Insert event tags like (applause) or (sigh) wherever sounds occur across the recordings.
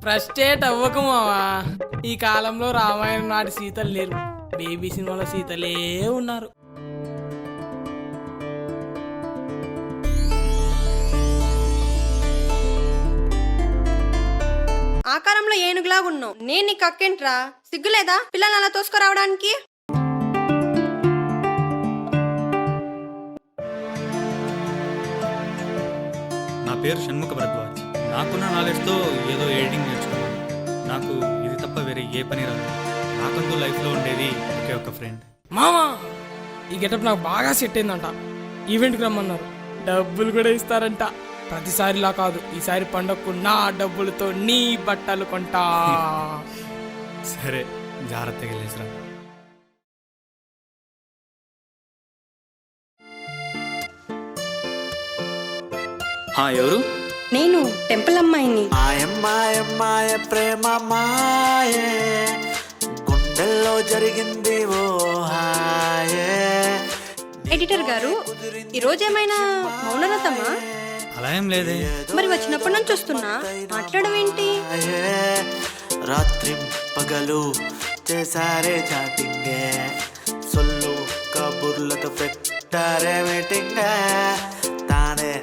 Frustrate అవ్వకు మావా. ఈ కాలంలో రామాయణం నాటి సీతలు లేరు. బేబీ సినిమాలో సీతలే ఉన్నారు. ఆకారంలో ఏనుగులాగా ఉన్నావు. నేను నీకు అక్కేంట్రా సిగ్గులేదా? పిల్లలు అలా తోసుకురావడానికి? పేరు షణ్ముఖ భరద్వాజ్. నాకున్న నాలెడ్జ్తో ఏదో ఎడిటింగ్ నేర్చుకున్నాను. నాకు ఇది తప్ప వేరే ఏ పని రాదు. నాకంటూ లైఫ్లో ఉండేది ఒకే ఒక ఫ్రెండ్ మామా ఈ గెటప్ నాకు బాగా సెట్ అయిందంట. ఈవెంట్కి రమ్మన్నారు. డబ్బులు కూడా ఇస్తారంట. ప్రతిసారిలా కాదు ఈసారి పండగకు నా డబ్బులతో నీ బట్టలు కొంటా. (laughs) సరే జాగ్రత్తగా వెళ్ళేసిరా ఎవరు నేను టెంపుల్ అమ్మాయిని. మాయమ్మాయమ్మాయ ప్రేమ మాయే. గుండెల్లో జరిగింది ఓ హాయే. ఎడిటర్ గారు ఈ రోజు ఏమైనా మౌనరథమా అలా ఏం లేదే. మరి వచ్చినప్పటి నుంచి వస్తున్నా మాట్లాడడం ఏంటి? హాయే. రాత్రి పగలు చేసారే చాటింగే. సొల్లు కబుర్లతో పెట్టారే మీటింగ్. తానే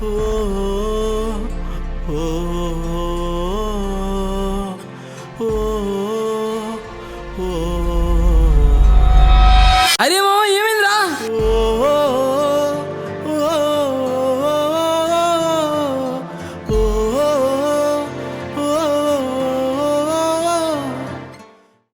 어, 어, 어, 아니 뭐